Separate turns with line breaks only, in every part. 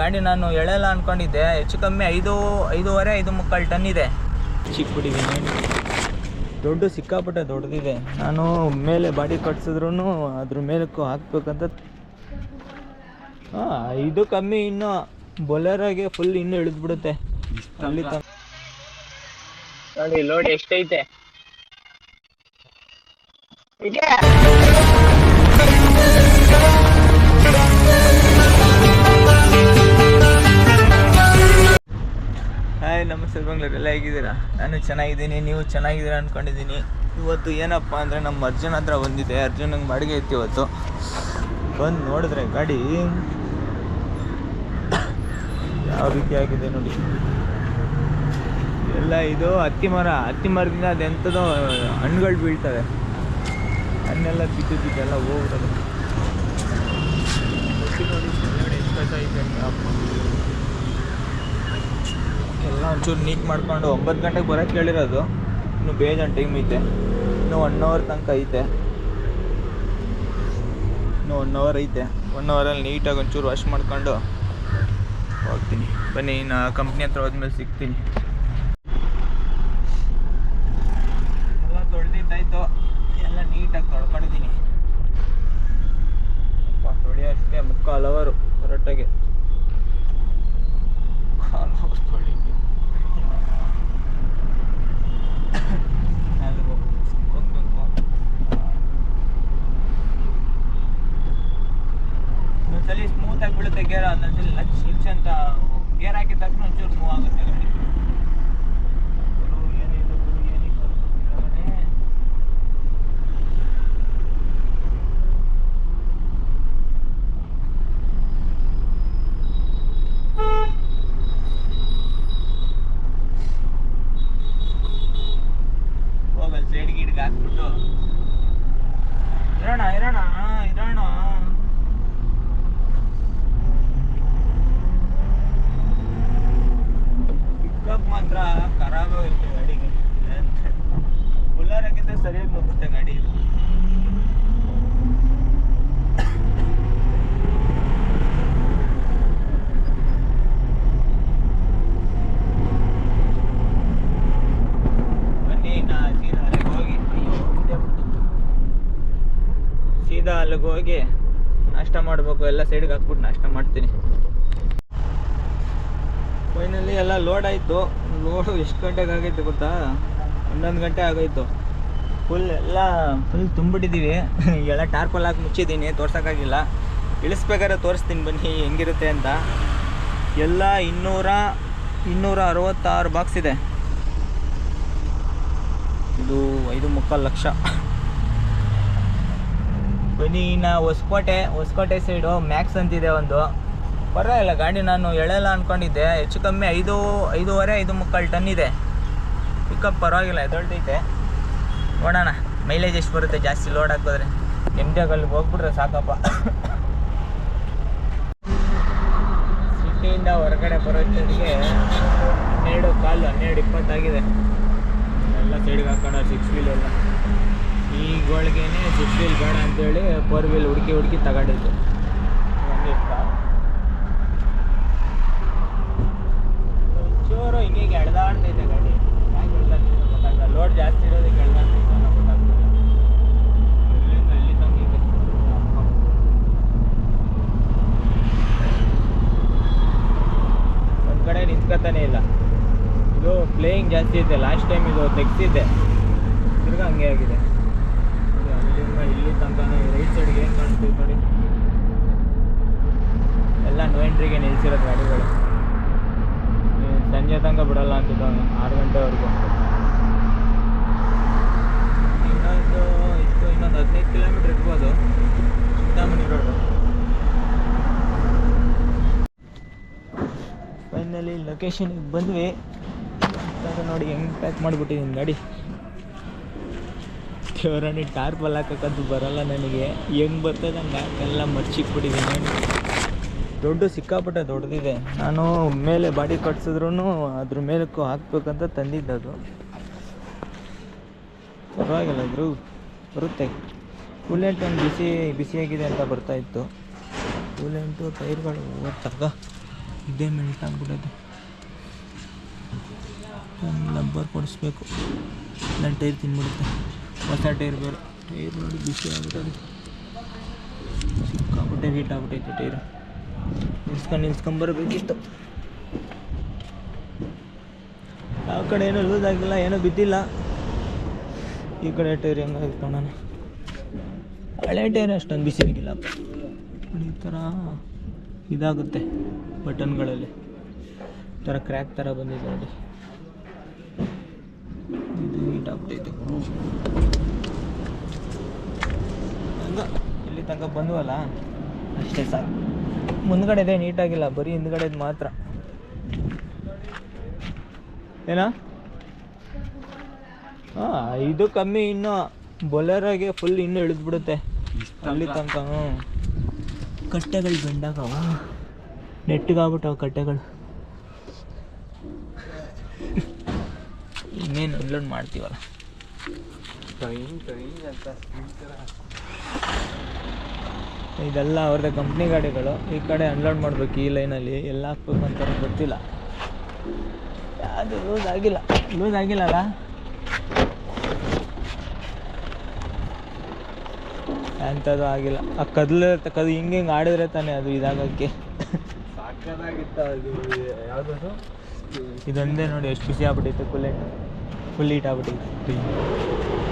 ಗಾಡಿ ನಾನು ಎಳೆಲ್ಲ ಅನ್ಕೊಂಡಿದ್ದೆ. ಹೆಚ್ಚು ಕಮ್ಮಿ ಐದು, ಐದೂವರೆ, ಐದು ಮುಕ್ಕಾಲು ಟನ್ ಇದೆ. ಚಿಕ್ಕ ಬಿಟ್ಟಿದ್ದೀನಿ ದೊಡ್ಡ ಸಿಕ್ಕಾಪಟ್ಟೆ ದೊಡ್ಡದಿದೆ. ನಾನು ಮೇಲೆ ಬಾಡಿ ಕಟ್ಸಿದ್ರು ಅದ್ರ ಮೇಲಕ್ಕೂ ಹಾಕ್ಬೇಕಂತ ಹಾಂ, ಇದು ಕಮ್ಮಿ ಇನ್ನು. ಬೊಲೆರಾಗೆ ಫುಲ್ ಇನ್ನೂ ಇಳಿದ್ಬಿಡುತ್ತೆ. ಅಲ್ಲಿ ನೋಡಿ ಲೋಡ್ ಎಷ್ಟೈತೆ. ಹಾಯ್, ನಮಸ್ತೆ ಬೆಂಗಳೂರು. ಎಲ್ಲ ಹೇಗಿದ್ದೀರಾ? ನಾನು ಚೆನ್ನಾಗಿದ್ದೀನಿ. ನೀವು ಚೆನ್ನಾಗಿದ್ದೀರಾ ಅಂದ್ಕೊಂಡಿದ್ದೀನಿ ಇವತ್ತು ಏನಪ್ಪ ಅಂದರೆ ನಮ್ಮ ಅರ್ಜುನ್ ಹತ್ರ ಬಂದಿದೆ. ಅರ್ಜುನಿಗೆ ಬಾಡಿಗೆ ಇತ್ತು ಇವತ್ತು. ಬಂದು ನೋಡಿದ್ರೆ ಗಾಡಿ ಯಾವ ರೀತಿ ಆಗಿದೆ ನೋಡಿ. ಎಲ್ಲ ಇದು ಹತ್ತಿ ಮರ. ಹತ್ತಿ ಮರದಿಂದ ಅದೆಂಥದೋ ಹಣ್ಣುಗಳು ಬೀಳ್ತವೆ. ಹಣ್ಣೆಲ್ಲ ಬಿದ್ದು ಬಿದ್ದೆಲ್ಲ ಹೋಗ್ತದೆ ನೋಡಿ ಕೆಳಗಡೆ ಎಷ್ಟು ಕಸ ಐತೆ ಅಂತ. ಎಲ್ಲ ಒಂಚೂರು ನೀಟ್ ಮಾಡ್ಕೊಂಡು ಒಂಬತ್ತು ಗಂಟೆಗೆ ಬರೋಕ್ಕೆ ಹೇಳಿರೋದು ಇನ್ನು ಬೇಜಾನ್ ಟೈಮ್ ಐತೆ. ಇನ್ನು ಒನ್ ಅವರ್ ತನಕ ಐತೆ. ಇನ್ನು ಒನ್ ಅವರ್ ಐತೆ. ಒನ್ ಅವರಲ್ಲಿ ನೀಟಾಗಿ ಒಂಚೂರು ವಾಶ್ ಮಾಡ್ಕೊಂಡು ಹೋಗ್ತೀನಿ. ಬನ್ನಿ, ಇನ್ನು ಕಂಪ್ನಿ ಹತ್ರ ಹೋದ್ಮೇಲೆ ಸಿಗ್ತೀನಿ ಎಲ್ಲ ತೊಳೆದಿದ್ದಾಯ್ತು ಎಲ್ಲ ನೀಟಾಗಿ ತೊಳ್ಕೊಂಡಿದ್ದೀನಿ ತೊಳೆಯೋಷ್ಟೇ ಮುಕ್ಕಾಲು ಅವರು ಕರೆಕ್ಟಾಗಿ ಆಲ್ಮೋಸ್ಟ್ ತೊಳಿಕ್ಕೆ ಅಲ್ಲಿ ಹೋಗ್- ಹೋಗ್ಬೇಕು ಒಂದ್ಸಲಿ ಸ್ಮೂತ್ ಆಗಿ ಬೀಳುತ್ತೆ ಗೇರ್ ಒಂದೊಂದ್ಸಲಿ ಲಚ್ ಲಚ್ ಅಂತ ಗೇರ್ ಹಾಕಿದ ತಕ್ಷಣ ಒಂಚೂರು ಮೂವ್ ಆಗುತ್ತೆ ಗಾಡಿ ಗುರು, ಏನಿದು ಗುರು, ಏನಿದು ಗುರು, ಮನೆ? ಹೋಗಲ್ ಸೈಡ್ ಗಿಡ್ಗೆ ಹಾಕ್ಬಿಟ್ಟು ಇರೋಣ ಇರೋಣ ಹಾ, ಇರೋಣ ಪಿಕಪ್ ಮಾತ್ರ ಖರಾಬ್ ಹೋಗುತ್ತೆ ಗಾಡಿಗೆ ಬುಲ್ಲರಕ್ಕಿಂತ ಸರಿಯಾಗಿ ಹೋಗುತ್ತೆ ಗಾಡಿ ಇದು ಬನ್ನಿ ನಾ ಸೀದಾ ಅಲ್ಲಿಗೆ ಹೋಗಿ ಅಯ್ಯೋ ಹಿಂದೆ ಬಂತು. ಸೀದಾ ಅಲ್ಲಿಗೆ ಹೋಗಿ ನಾಷ್ಟ ಮಾಡಬೇಕು, ಎಲ್ಲ ಸೈಡ್ಗೆ ಹಾಕ್ಬಿಟ್ಟು ನಾಷ್ಟ ಮಾಡ್ತೀನಿ. ಫೈನಲಿ ಎಲ್ಲ ಲೋಡ್ ಆಯಿತು. ಲೋಡು ಎಷ್ಟು ಗಂಟೆಗೆ ಆಗೈತೆ ಗೊತ್ತಾ? ಹನ್ನೊಂದು ಗಂಟೆ ಆಗೋಯ್ತು. ಫುಲ್ ಎಲ್ಲ ಫುಲ್ ತುಂಬಿಟ್ಟಿದ್ದೀವಿ ಎಲ್ಲ ಟಾರ್ಪಲ್ ಹಾಕಿ ಮುಚ್ಚಿದ್ದೀನಿ, ತೋರ್ಸೋಕ್ಕಾಗಿಲ್ಲ. ಇಳಿಸ್ಬೇಕಾದ್ರೆ ತೋರಿಸ್ತೀನಿ ಬನ್ನಿ ಹೆಂಗಿರುತ್ತೆ ಅಂತ. ಎಲ್ಲ ಇನ್ನೂರ ಇನ್ನೂರ ಅರವತ್ತಾರು ಬಾಕ್ಸ್ ಇದೆ. ಇದು ಐದು ಮುಕ್ಕಾಲು ಲಕ್ಷ. ಬನ್ನಿ, ಇನ್ನು ಹೊಸಕೋಟೆ ಹೊಸಕೋಟೆ ಸೈಡು ಮ್ಯಾಕ್ಸ್ ಅಂತಿದೆ ಒಂದು. ಪರವಾಗಿಲ್ಲ, ಗಾಡಿ ನಾನು ಎಳೆಲ್ಲ ಅಂದ್ಕೊಂಡಿದ್ದೆ ಹೆಚ್ಚು ಕಮ್ಮಿ ಐದು, ಐದೂವರೆ, ಐದು ಮುಕ್ಕಾಲು ಟನ್ ಇದೆ. ಪಿಕಪ್ ಪರವಾಗಿಲ್ಲ ಎದೊಳ್ತೈತೆ ನೋಡೋಣ ಮೈಲೇಜ್ ಎಷ್ಟು ಬರುತ್ತೆ ಜಾಸ್ತಿ ಲೋಡ್ ಹಾಕಿದ್ರೆ. ನೆಮ್ಮದಿಯಾಗಿ ಅಲ್ಲಿಗೆ ಹೋಗ್ಬಿಟ್ರೆ ಸಾಕಪ್ಪ. ಸಿಟಿಯಿಂದ ಹೊರಗಡೆ ಬರೋಷ್ಟೊತ್ತಿಗೆ ಹನ್ನೆರಡು ಕಾಲು, ಹನ್ನೆರಡು ಇಪ್ಪತ್ತಾಗಿದೆ. ಎಲ್ಲ ಸೈಡ್ಗೆ ಹಾಕೋಣ ಸಿಕ್ಸ್ ವೀಲ್ ಎಲ್ಲ. ಈಗೊಳಗೇನೆ ಸಿಕ್ಸ್ ವೀಲ್ ಬೇಡ ಅಂತೇಳಿ ಫೋರ್ ವೀಲ್ ಹುಡುಕಿ ಹುಡುಕಿ ತಗೊಂಡಿದ್ದು. ಒಂಚೂರು ಹಿಂಗೆ ಎಳ್ದಾಡ್ತೈತೆ ಗಾಡಿ. ಯಾಕೆ ಎಳ್ದಾಡ್ತೈತೆ ಗೊತ್ತಾಗಲ್ಲ ಲೋಡ್ ಜಾಸ್ತಿ ಇರೋದಕ್ಕೆ ಎಳ್ದಾಡ್ತೈತೆ ಇದೆ ಒಂದು ಕಡೆ ನಿಂತ್ಕೊತಾನೆ ಇಲ್ಲ. ಇದು ಪ್ಲೇಯಿಂಗ್ ಜಾಸ್ತಿ ಇದೆ. ಲಾಸ್ಟ್ ಟೈಮ್ ಇದು ತೆಗ್ಸಿದ್ದೆ. ತಿರ್ಗಾ ಹಂಗೆ ಆಗಿದೆ. ಇಲ್ಲಿ ತನಕನೇ ರೈಟ್ ಸೈಡ್ಗೆ ಏನು ಕಾಣಿಸ್ತೀವಿ ನೋಡಿ. ಎಲ್ಲ ನೋ ಎಂಟ್ರಿಗೆ ನಿಲ್ಸಿರೋದು ಗಾಡಿಗಳು. ಸಂಜೆ ತನಕ ಬಿಡಲ್ಲ ಅಂತ ಆರು ಗಂಟೆವರೆಗೂ. ಇನ್ನೊಂದು ಇಷ್ಟು, ಇನ್ನೊಂದು ಹದಿನೈದು ಕಿಲೋಮೀಟ್ರ್ ಇರ್ಬೋದು. ಚಿಂತಾಮಣಿ ರೋಡು ಫೈನಲಿ ಲೊಕೇಶನ್ಗೆ ಬಂದ್ವಿ. ನೋಡಿ ಹೆಂಗೆ ಪ್ಯಾಕ್ ಮಾಡಿಬಿಟ್ಟಿದ್ದೀನಿ ಗಾಡಿ ದೇವರಾಣಿ ಟಾರ್ಪಲ್ ಹಾಕೋಕ್ಕಂತೂ ಬರಲ್ಲ ನನಗೆ. ಹೆಂಗೆ ಬರ್ತದೆ ಹಂಗೆ? ಹಾಕೆಲ್ಲ ದೊಡ್ಡ ಸಿಕ್ಕಾಪಟ್ಟೆ ದೊಡ್ಡದಿದೆ. ನಾನು ಮೇಲೆ ಬಾಡಿ ಕಟ್ಸಿದ್ರು ಅದ್ರ ಮೇಲಕ್ಕೂ ಹಾಕ್ಬೇಕಂತ ತಂದಿದ್ದದು ಪರವಾಗಿಲ್ಲ ಇದ್ರು ಬರುತ್ತೆ. ಕೂಲೆಂಟ್ ಒಂದು ಬಿಸಿ, ಬಿಸಿಯಾಗಿದೆ ಅಂತ ಬರ್ತಾ ಇತ್ತು. ಕೂಲೆಂಟು, ಟೈರ್ಗಳು ತಗ ಇದೇ ಮೆಲ್ಟ್ ಆಗ್ಬಿಡೋದು. ಲಬ್ಬರ್ ಕೊಡಿಸ್ಬೇಕು. ನನ್ನ ಟೈರ್ ತಿನ್ಬಿಡುತ್ತೆ. ಹೊಸ ಟೈರ್ ಬೇರೆ. ಟೈರ್ ನೋಡಿ ಬಿಸಿ ಆಗ್ಬಿಟ್ಟದೆ. ಸಿಕ್ಕಾಬಿಟ್ಟೆ ಹೀಟ್ ಆಗ್ಬಿಟ್ಟೈತೆ ಟೈರ್. ನಿಲ್ಸ್ಕೊಂಡು ನಿಲ್ಸ್ಕೊಂಬರ್ಬೇಕಿತ್ತು ಆ ಕಡೆ ಏನೂ ಲೂಸ್ ಆಗಿಲ್ಲ, ಏನೂ ಬಿದ್ದಿಲ್ಲ. ಈ ಕಡೆ ಟೈರ್ ಹೆಂಗಾಗಿತ್ತು ನಾನು? ಹಳೆ ಟೈರ್ ಅಷ್ಟೊಂದು ಬಿಸಿ ಆಗಿಲ್ಲ. ಈ ಥರ ಇದಾಗುತ್ತೆ ಬಟನ್ಗಳಲ್ಲಿ ಈ ಥರ ಕ್ರ್ಯಾಕ್ ಥರ ಬಂದಿದೆ ನೋಡಿ ಹೀಟ್ ಆಗ್ಬಿಟ್ಟೈತೆ ಇಲ್ಲಿ ತನಕ ಬಂದ್ವಲ್ಲ? ಅಷ್ಟೇ ಸಾಕು. ಮುಂದ್ಗಡೆದೇ ನೀಟಾಗಿಲ್ಲ ಬರೀ ಹಿಂದ್ಗಡೆದು ಮಾತ್ರ. ಏನ? ಹಾಂ ಇದು ಕಮ್ಮಿ ಇನ್ನು. ಬೊಲೆರಾಗೆ ಫುಲ್ ಇನ್ನು ಇಳಿದ್ಬಿಡುತ್ತೆ. ಅಲ್ಲಿ ತನಕ ಹ್ಞೂ ಕಟ್ಟೆಗಳು ಬೆಂಡಾಗವ ನೆಟ್ಟಿಗಾಗ್ಬಿಟ್ಟವ ಕಟ್ಟೆಗಳು. ಇನ್ನೇನು ಅನ್ಲೋಡ್ ಮಾಡ್ತೀವಲ್ಲ? ಇದೆಲ್ಲ ಅವ್ರದ್ದು ಕಂಪ್ನಿ ಗಾಡಿಗಳು. ಈ ಕಡೆ ಅನ್ಲೋಡ್ ಮಾಡ್ಬೇಕು ಈ ಲೈನಲ್ಲಿ ಎಲ್ಲ ಹಾಕ್ಬೇಕು ಅಂತ ಗೊತ್ತಿಲ್ಲ. ಯಾವುದು ಲೂಸ್ ಆಗಿಲ್ಲ. ಲೂಸ್ ಆಗಿಲ್ಲಲ್ಲ ಎಂಥದ್ದು ಆಗಿಲ್ಲ. ಆ ಕದ್ಲು ಕದ್ ಹಿಂಗೆ ಹಿಂಗೆ ಆಡಿದ್ರೆ ತಾನೇ ಅದು ಇದಾಗಕ್ಕೆ.
ಸಾಕಾಗಿತ್ತು ಅದು. ಯಾವುದದು
ಇದೊಂದೇ ನೋಡಿ ಎಷ್ಟು ಖುಷಿ ಆಗ್ಬಿಟ್ಟಿತ್ತು ಕುಲೆಂಟ್ ಫುಲ್ ಹೀಟ್ ಆಗ್ಬಿಟ್ಟಿತ್ತು.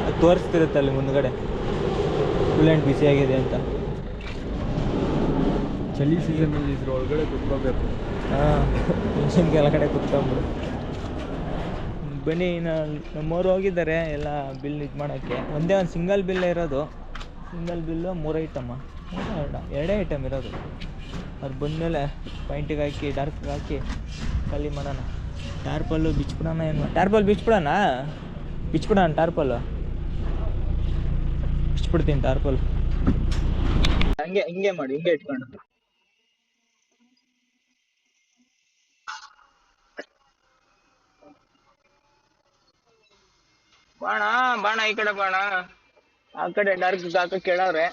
ಅದು ತೋರಿಸ್ತಿರುತ್ತೆ ಅಲ್ಲಿ ಮುಂದ್ಗಡೆ. ಕುಲೆಂಟ್ ಬಿಸಿ ಆಗಿದೆ ಅಂತ.
ಚಳಿ ಸೀಸನಲ್ಲಿ ಇದ್ರ ಒಳಗಡೆ ಕುತ್ಕೋಬೇಕು.
ಹಾಂ ಟೆನ್ಷನ್ ಕೆಳಗಡೆ ಕುತ್ಕೊಂಬಿಡು ಬನ್ನಿ ನಮ್ಮವ್ರು ಹೋಗಿದ್ದಾರೆ ಎಲ್ಲ ಬಿಲ್ ಇದು ಮಾಡೋಕ್ಕೆ. ಒಂದೇ ಒಂದು ಸಿಂಗಲ್ ಬಿಲ್ ಇರೋದು. ಸಿಂಗಲ್ ಬಿಲ್ಲು ಮೂರು ಐಟಮ್ಮ ಎರಡೇ ಐಟಮ್ ಇರೋದು. ಅವ್ರು ಬಂದಮೇಲೆ ಪಾಯಿಂಟಿಗೆ ಹಾಕಿ ಡಾರ್ಕ್ಗೆ ಹಾಕಿ. ಖಾಲಿ ಮಾಡೋಣ. ಟಾರ್ಪಲ್ಲು ಬಿಚ್ಬಿಡೋಣ ಏನು ಟಾರ್ಪಲ್ ಬಿಚ್ಬಿಡೋಣ? ಬಿಚ್ಬಿಡೋಣ ಟಾರ್ಪಲ್ಲು. ಬಿಚ್ಬಿಡ್ತೀನಿ ಟಾರ್ಪಲ್. ಹಂಗೆ, ಹಿಂಗೆ ಮಾಡಿ, ಹಿಂಗೆ ಇಟ್ಕೊಂಡು. ಬಾಣ ಬಾಣ ಈ ಕಡೆ ಬಾಣ. ಆ ಕಡೆ ಡಾರ್ಕ್ ಹಾಕ ಕೇಳವ್ರೆ.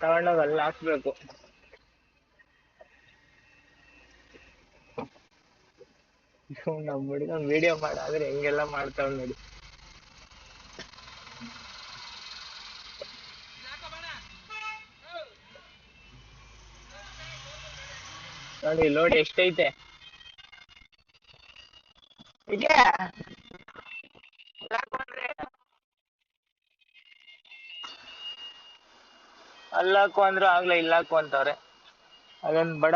ತಗೊಂಡೋಗಿ ಅಲ್ಲಿ ಹಾಕ್ಬೇಕು. ನಮ್ಮ ಹುಡುಗ ವಿಡಿಯೋ ಮಾಡಾದ್ರೆ ಹೆಂಗೆಲ್ಲ ಮಾಡ್ತಾವ್ ನೋಡಿ. ನೋಡಿ ಲೋಡ್ ಎಷ್ಟೈತೆ? ಇದೆ. ಅಲ್ಲಾಕು ಅಂದ್ರು ಆಗ್ಲೇ ಇಲ್ಲಾಕು ಅಂತವ್ರೆ. ಅದೊಂದು ಬಡ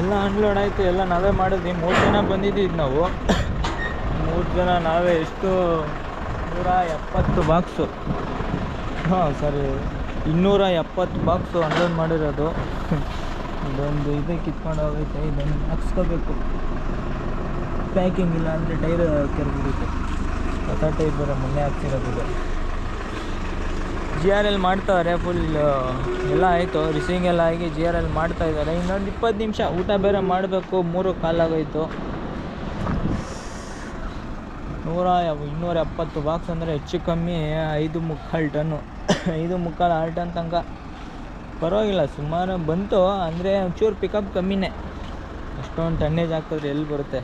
ಎಲ್ಲ ಅನ್ಲೋಡ್ ಆಯ್ತು, ಎಲ್ಲ ನಾವೇ ಮಾಡಿದ್ವಿ. ಮೂರು ಜನ ಬಂದಿದ್ದೀವಿ ನಾವು. ಮೂರು ಜನ ನಾವೇ ಎಷ್ಟು? ನೂರ ಎಪ್ಪತ್ತು ಬಾಕ್ಸು ಹಾಂ ಸರಿ ಇನ್ನೂರ ಎಪ್ಪತ್ತು ಬಾಕ್ಸು ಅನ್ಲೋಡ್ ಮಾಡಿರೋದು. ಇದೊಂದು ಇದು, ಕಿತ್ಕೊಂಡು ಹೋಗೈತೆ. ಇದನ್ನು ಹಾಕ್ಸ್ಕೋಬೇಕು. ಪ್ಯಾಕಿಂಗ್ ಇಲ್ಲ ಅಂದರೆ ಟೈರ್ ಕೆರೆಬಿಡುತ್ತೆ ಹೊಸ ಟೈರ್ ಬರೋ ಮೊನ್ನೆ ಹಾಕ್ಸಿರೋದು ಇದು. ಜಿ ಆರ್ ಎಲ್ ಮಾಡ್ತಾವ್ರೆ ಫುಲ್ ಎಲ್ಲ ಆಯಿತು. ರಿಸೀವಿಂಗ್ ಎಲ್ಲ ಆಗಿ ಜಿ ಆರ್ ಎಲ್ ಮಾಡ್ತಾ ಇದ್ದಾರೆ. ಇನ್ನೊಂದು ಇಪ್ಪತ್ತು ನಿಮಿಷ ಊಟ ಬೇರೆ ಮಾಡಬೇಕು. ಮೂರು ಕಾಲಾಗೋಯಿತು. ನೂರ ಇನ್ನೂರ ಎಪ್ಪತ್ತು ಬಾಕ್ಸ್ ಅಂದರೆ ಹೆಚ್ಚು ಕಮ್ಮಿ ಐದು ಮುಕ್ಕಾಲು ಟನ್ನು ಐದು ಮುಕ್ಕಾಲು ಆರು ಟನ್ ತನಕ. ಪರವಾಗಿಲ್ಲ, ಸುಮಾರು ಬಂತು. ಅಂದರೆ ಒಂಚೂರು ಪಿಕಪ್ ಕಮ್ಮಿನೇ. ಅಷ್ಟೊಂದು ಟನ್ನೇಜ್ ಹಾಕಿದ್ರೆ ಎಲ್ಲಿ ಬರುತ್ತೆ?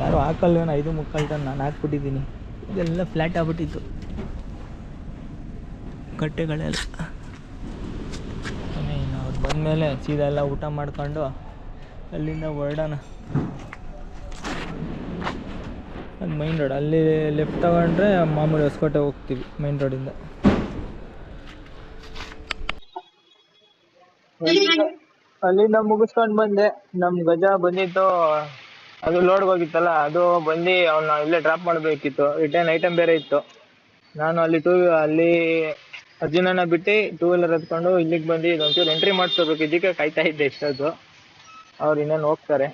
ಯಾರು ಹಾಕಲ್ವೇನೋ ಐದು ಮುಕ್ಕಾಲು ಟನ್ ನಾನು ಹಾಕ್ಬಿಟ್ಟಿದ್ದೀನಿ. ಇದೆಲ್ಲ ಫ್ಲ್ಯಾಟ್ ಆಗ್ಬಿಟ್ಟಿತ್ತು. ಕಟ್ಟೆಗಳೆಲ್ಲ ಇನ್ನು ಅವ್ರು ಬಂದಮೇಲೆ ಸೀದಾ ಎಲ್ಲ ಊಟ ಮಾಡ್ಕೊಂಡು ಅಲ್ಲಿಂದ ಹೊರಡೋಣ. ಅದು ಮೈನ್ ರೋಡ್ ಅಲ್ಲಿ ಲೆಫ್ಟ್ ತಗೊಂಡ್ರೆ ಮಾಮೂಲಿ ಹೊಸಕೋಟೆ ಹೋಗ್ತೀವಿ ಮೈನ್ ರೋಡಿಂದ ಅಲ್ಲಿಂದ ಮುಗಿಸ್ಕೊಂಡು ಬಂದೆ. ನಮ್ಮ ಗಜ ಬಂದಿತ್ತು ಅದು ಲೋಡ್ಗೆ ಹೋಗಿತ್ತಲ್ಲ ಅದು ಬಂದು ಅವನ್ನ ಇಲ್ಲೇ ಡ್ರಾಪ್ ಮಾಡಬೇಕಿತ್ತು. ರಿಟರ್ನ್ ಐಟಮ್ ಬೇರೆ ಇತ್ತು. ನಾನು ಅಲ್ಲಿ ಟೂ ಅಲ್ಲಿ ಅರ್ಜುನನ ಬಿಟ್ಟು ಟೂ ವೀಲರ್ ಹತ್ಕೊಂಡು ಇಲ್ಲಿಗೆ ಬಂದು ಇದೊಂಚೂರು ಎಂಟ್ರಿ ಮಾಡಿಸ್ಕೋಬೇಕು. ಇದಕ್ಕೆ ಕಾಯ್ತಾ ಇದ್ದೆ ಇಷ್ಟೊತ್ತು ಅವ್ರು ಇನ್ನೇನು ಹೋಗ್ತಾರೆ.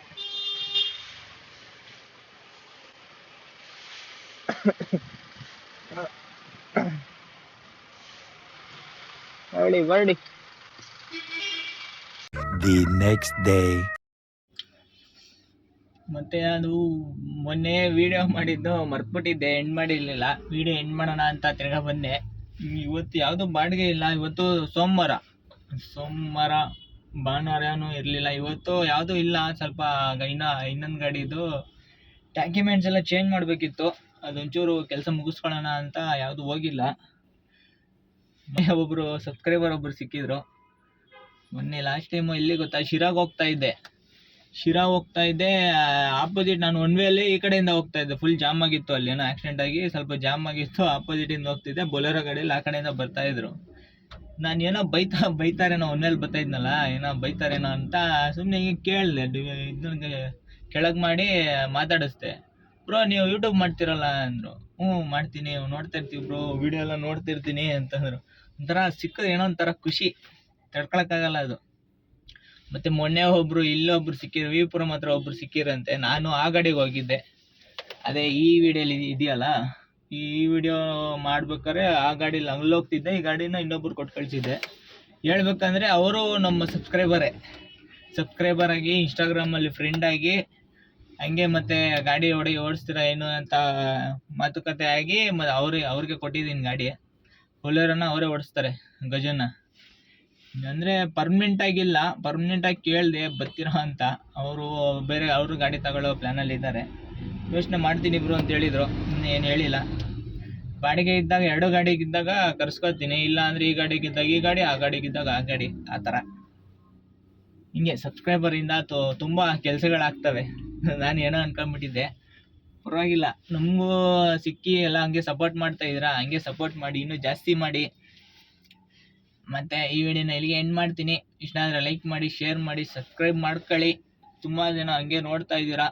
ಹೇಳಿ ಬರ್ಡಿ.
ದಿ ನೆಕ್ಸ್ಟ್ ಡೇ
ಮತ್ತೆ ಅದು ಮೊನ್ನೆ ವಿಡಿಯೋ ಮಾಡಿದ್ದು ಮರ್ತ್ಬಿಟ್ಟಿದ್ದೆ ಎಂಡ್ ಮಾಡಿರ್ಲಿಲ್ಲ. ವಿಡಿಯೋ ಎಂಡ್ ಮಾಡೋಣ ಅಂತ ತಿರ್ಗಾ ಬಂದೆ. ಇವತ್ತು ಯಾವುದು ಬಾಡಿಗೆ ಇಲ್ಲ, ಇವತ್ತು ಸೋಮವಾರ. ಸೋಮವಾರ ಭಾನುವಾರನೂ ಇರಲಿಲ್ಲ, ಇವತ್ತು ಯಾವುದೂ ಇಲ್ಲ, ಸ್ವಲ್ಪ ಇನ್ನ ಇನ್ನೊಂದು ಗಾಡಿದು ಡಾಕ್ಯುಮೆಂಟ್ಸ್ ಎಲ್ಲ ಚೇಂಜ್ ಮಾಡಬೇಕಿತ್ತು, ಅದೊಂಚೂರು ಕೆಲಸ ಮುಗಿಸ್ಕೊಳ್ಳೋಣ ಅಂತ ಯಾವುದು ಹೋಗಿಲ್ಲ. ಒಬ್ಬರು ಸಬ್ಸ್ಕ್ರೈಬರ್ ಒಬ್ಬರು ಸಿಕ್ಕಿದ್ರು. ಮೊನ್ನೆ ಲಾಸ್ಟ್ ಟೈಮು ಎಲ್ಲಿ ಗೊತ್ತಾ, ಶಿರಾಗ್ ಹೋಗ್ತಾ ಇದ್ದೆ. ಶಿರಾ ಹೋಗ್ತಾ ಇದ್ದೆ ಆಪೋಸಿಟ್ ನಾನು ಒನ್ ವೇಲಿ ಈ ಕಡೆಯಿಂದ ಹೋಗ್ತಾ ಇದ್ದೆ. ಫುಲ್ ಜಾಮ್ ಆಗಿತ್ತು ಅಲ್ಲಿ. ಏನೋ ಆಕ್ಸಿಡೆಂಟ್ ಆಗಿ ಸ್ವಲ್ಪ ಜಾಮ್ ಆಗಿತ್ತು. ಆಪೋಸಿಟ್ ಇಂದ ಹೋಗ್ತಿದ್ದೆ. ಬೊಲೆರೋ ಗಾಡಿಯಲ್ಲಿ ಆ ಕಡೆಯಿಂದ ಬರ್ತಾ ಇದ್ರು. ನಾನು ಏನೋ ಬೈತಾ, ಬೈತಾರೇನೋ ಒನ್ ವೇಲ್ ಬರ್ತಾ ಇದ್ನಲ್ಲ? ಏನೋ ಬೈತಾರೇನೋ ಅಂತ ಸುಮ್ಮನೆ ಹಿಂಗೆ ಕೇಳಿದೆ. ಇದನ್ನ ಕೆಳಗೆ ಮಾಡಿ ಮಾತಾಡಿಸ್ದೆ. ಬ್ರೋ, ನೀವು ಯೂಟ್ಯೂಬ್ ಮಾಡ್ತೀರಲ್ಲ? ಅಂದರು. ಹ್ಞೂ, ಮಾಡ್ತೀನಿ. ನೋಡ್ತಾ ಇರ್ತೀವಿ ಬ್ರೋ. ವಿಡಿಯೋ ಎಲ್ಲ ನೋಡ್ತಿರ್ತೀನಿ ಅಂತಂದರು. ಒಂಥರ ಸಿಕ್ಕದು ಏನೋ ಒಂಥರ ಖುಷಿ. ತಡ್ಕೊಳಕ್ಕಾಗಲ್ಲ ಅದು. ಮತ್ತೆ ಮೊನ್ನೆ ಒಬ್ರು ಇಲ್ಲೊಬ್ರು ಸಿಕ್ಕಿರು ವಿಪುರಂ ಹತ್ರ ಒಬ್ರು ಸಿಕ್ಕಿರಂತೆ ನಾನು ಆ ಗಾಡಿಗೆ ಹೋಗಿದ್ದೆ. ಅದೇ ಈ ವಿಡಿಯೋಲಿ ಇದೆಯಲ್ಲ? ಈ ವಿಡಿಯೋ ಮಾಡ್ಬೇಕಾದ್ರೆ ಆ ಗಾಡಿಲಿ ಅಲ್ಲಿ ಹೋಗ್ತಿದ್ದೆ, ಈ ಗಾಡಿನ ಇನ್ನೊಬ್ರು ಕೊಟ್ಟು ಕಳಿಸಿದ್ದೆ. ಹೇಳ್ಬೇಕಂದ್ರೆ ಅವರು ನಮ್ಮ ಸಬ್ಸ್ಕ್ರೈಬರೇ. ಸಬ್ಸ್ಕ್ರೈಬರ್ ಆಗಿ, ಇನ್ಸ್ಟಾಗ್ರಾಮಲ್ಲಿ ಫ್ರೆಂಡ್ ಆಗಿ, ಹಂಗೆ ಮತ್ತೆ ಗಾಡಿ ಹೊಡಿ ಓಡಿಸ್ತೀರ ಏನು ಅಂತ ಮಾತುಕತೆ ಆಗಿ ಮತ್ತೆ ಅವ್ರಿಗೆ ಅವ್ರಿಗೆ ಕೊಟ್ಟಿದ್ದೀನಿ ಗಾಡಿ ಒಳ್ಳೆಯವ್ರನ್ನ ಅವರೇ ಓಡಿಸ್ತಾರೆ ಗಜನ ಅಂದರೆ ಪರ್ಮನೆಂಟ್ ಆಗಿಲ್ಲ ಪರ್ಮನೆಂಟ್ ಆಗಿ ಕೇಳಿದೆ ಬರ್ತೀರಾ ಅಂತ. ಅವರು ಬೇರೆ ಅವರು ಗಾಡಿ ತಗೊಳ್ಳೋ ಅಲ್ಲಿ ಇದ್ದಾರೆ. ಯೋಚನೆ ಮಾಡ್ತೀನಿ ಇಬ್ರು ಅಂತ ಹೇಳಿದರು ಏನು ಹೇಳಿಲ್ಲ. ಬಾಡಿಗೆ ಇದ್ದಾಗ ಎರಡು ಗಾಡಿಗಿದ್ದಾಗ ಕರ್ಸ್ಕೊತೀನಿ, ಇಲ್ಲ ಅಂದರೆ ಈ ಗಾಡಿಗಿದ್ದಾಗ ಈ ಗಾಡಿ, ಆ ಗಾಡಿಗೆ ಇದ್ದಾಗ ಆ ಗಾಡಿ, ಆ ಥರ. ಹಿಂಗೆ ಸಬ್ಸ್ಕ್ರೈಬರಿಂದ ತುಂಬಾ ತುಂಬ ಕೆಲಸಗಳಾಗ್ತವೆ. ನಾನು ಏನೋ ಅನ್ಕೊಂಬಿಟ್ಟಿದ್ದೆ ಪರವಾಗಿಲ್ಲ, ನಮಗೂ ಸಿಕ್ಕಿ ಎಲ್ಲ ಹಂಗೆ ಸಪೋರ್ಟ್ ಮಾಡ್ತಾ ಇದ್ದೀರಾ, ಹಂಗೆ ಸಪೋರ್ಟ್ ಮಾಡಿ, ಇನ್ನೂ ಜಾಸ್ತಿ ಮಾಡಿ. ಮತ್ತು ಈ ವಿಡಿಯೋನ ಇಲ್ಲಿಗೆ ಎಂಡ್ ಮಾಡ್ತೀನಿ. ಇಷ್ಟ ಆದರೆ ಲೈಕ್ ಮಾಡಿ ಶೇರ್ ಮಾಡಿ ಸಬ್ಸ್ಕ್ರೈಬ್ ಮಾಡ್ಕೊಳ್ಳಿ. ತುಂಬ ಜನ ಹಂಗೆ ನೋಡ್ತಾ ಇದ್ದೀರಾ.